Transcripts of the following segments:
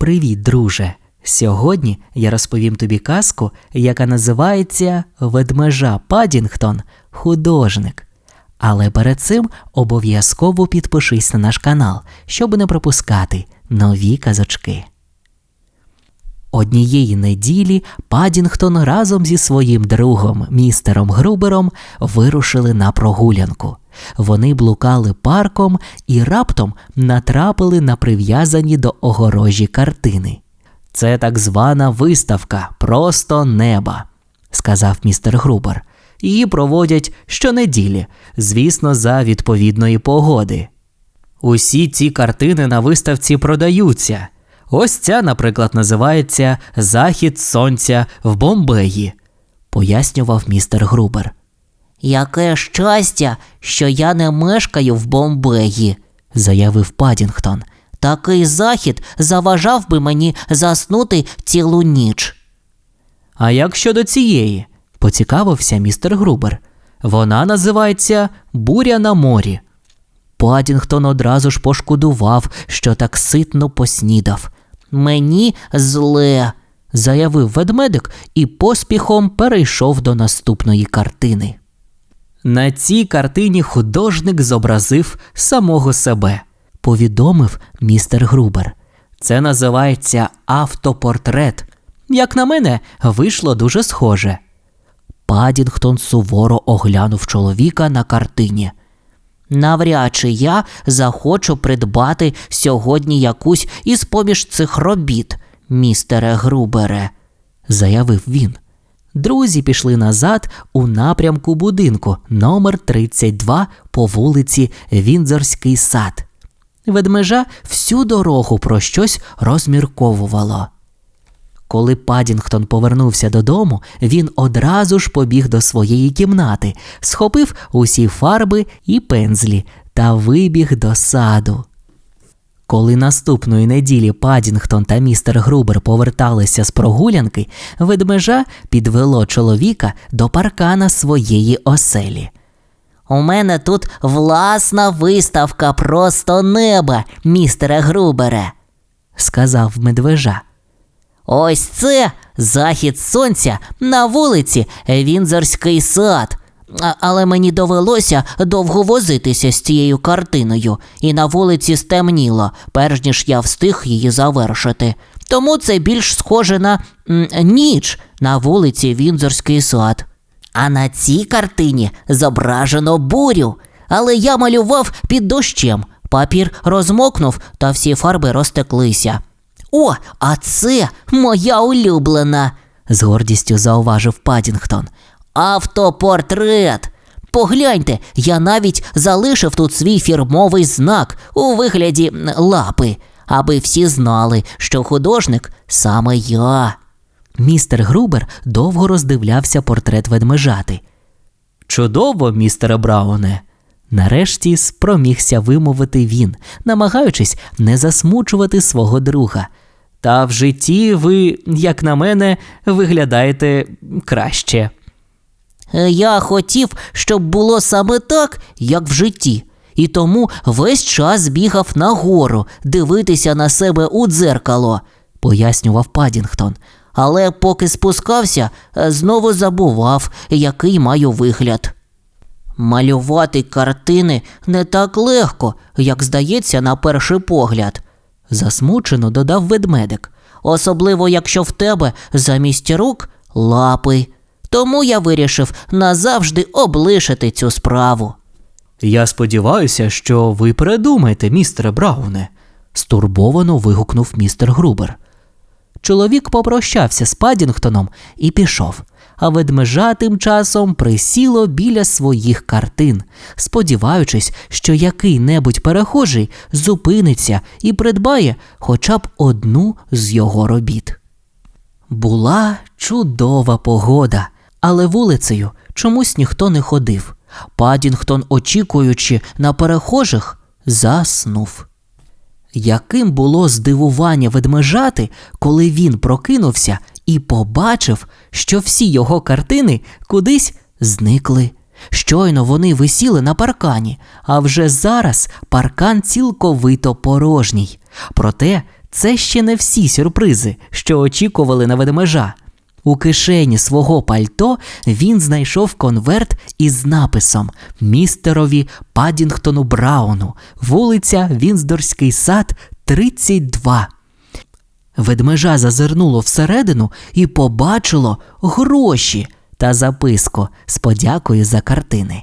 Привіт, друже! Сьогодні я розповім тобі казку, яка називається Ведмежа Падінгтон художник. Але перед цим обов'язково підпишись на наш канал, щоб не пропускати нові казочки. Однієї неділі Падінгтон разом зі своїм другом містером Грубером вирушили на прогулянку. Вони блукали парком і раптом натрапили на прив'язані до огорожі картини. Це так звана виставка просто неба, сказав містер Грубер. Її проводять щонеділі, звісно, за відповідної погоди. Усі ці картини на виставці продаються. Ось ця, наприклад, називається Захід Сонця в Бомбеї, пояснював містер Грубер. Яке щастя, що я не мешкаю в Бомбеї, заявив Падінгтон. Такий захід заважав би мені заснути цілу ніч. А як щодо цієї? поцікавився містер Грубер. Вона називається Буря на морі. Падінгтон одразу ж пошкодував, що так ситно поснідав. Мені зле, заявив ведмедик і поспіхом перейшов до наступної картини. На цій картині художник зобразив самого себе, повідомив містер Грубер. Це називається автопортрет. Як на мене, вийшло дуже схоже. Падінгтон суворо оглянув чоловіка на картині. Навряд чи я захочу придбати сьогодні якусь із поміж цих робіт, містере Грубере, заявив він. Друзі пішли назад у напрямку будинку номер 32 по вулиці Віндзорський сад. Ведмежа всю дорогу про щось розмірковувало. Коли Падінгтон повернувся додому, він одразу ж побіг до своєї кімнати, схопив усі фарби і пензлі та вибіг до саду. Коли наступної неділі Падінгтон та містер Грубер поверталися з прогулянки, ведмежа підвело чоловіка до паркана своєї оселі. У мене тут власна виставка просто неба, містере Грубере, сказав медвежа. Ось це захід сонця на вулиці Вінзорський сад. Але мені довелося довго возитися з цією картиною, і на вулиці стемніло, перш ніж я встиг її завершити. Тому це більш схоже на м, ніч на вулиці Вінзорський сад. А на цій картині зображено бурю. Але я малював під дощем. Папір розмокнув, та всі фарби розтеклися. О, а це моя улюблена, з гордістю зауважив Падінгтон. Автопортрет. Погляньте, я навіть залишив тут свій фірмовий знак у вигляді лапи, аби всі знали, що художник саме я. Містер Грубер довго роздивлявся портрет ведмежати. Чудово, містере Брауне. Нарешті спромігся вимовити він, намагаючись не засмучувати свого друга. Та в житті ви, як на мене, виглядаєте краще. Е, Я хотів, щоб було саме так, як в житті, і тому весь час бігав нагору дивитися на себе у дзеркало, пояснював Падінгтон. але поки спускався, е, знову забував, який маю вигляд. Малювати картини не так легко, як здається на перший погляд, Засмучено додав ведмедик. особливо якщо в тебе замість рук лапи. Тому я вирішив назавжди облишити цю справу. Я сподіваюся, що ви передумаєте, містере Брауне, стурбовано вигукнув містер Грубер. Чоловік попрощався з Падінгтоном і пішов, а ведмежа тим часом присіло біля своїх картин, сподіваючись, що який-небудь перехожий зупиниться і придбає хоча б одну з його робіт. Була чудова погода, але вулицею чомусь ніхто не ходив. Падінгтон, очікуючи на перехожих, заснув. Яким було здивування ведмежати, коли він прокинувся і побачив, що всі його картини кудись зникли. Щойно вони висіли на паркані, а вже зараз паркан цілковито порожній. Проте це ще не всі сюрпризи, що очікували на ведмежа. У кишені свого пальто він знайшов конверт із написом Містерові Падінгтону Брауну, вулиця Вінздорський сад, 32. Ведмежа зазирнуло всередину і побачило гроші та записку з подякою за картини.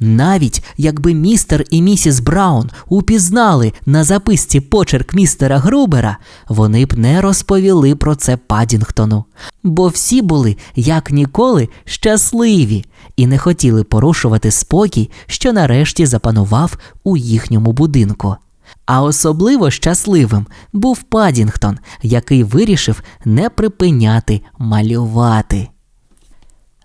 Навіть якби містер і місіс Браун упізнали на записці почерк містера Грубера, вони б не розповіли про це Падінгтону, бо всі були як ніколи щасливі і не хотіли порушувати спокій, що нарешті запанував у їхньому будинку. А особливо щасливим був Падінгтон, який вирішив не припиняти малювати.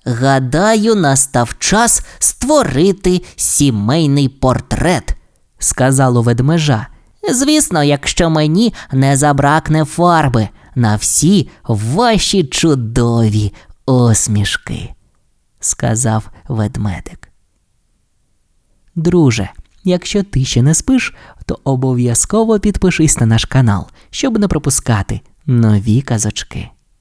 Гадаю, настав час створити сімейний портрет. сказало ведмежа. Звісно, якщо мені не забракне фарби на всі ваші чудові усмішки. сказав ведмедик. Друже, якщо ти ще не спиш, то обов'язково підпишись на наш канал, щоб не пропускати нові казочки.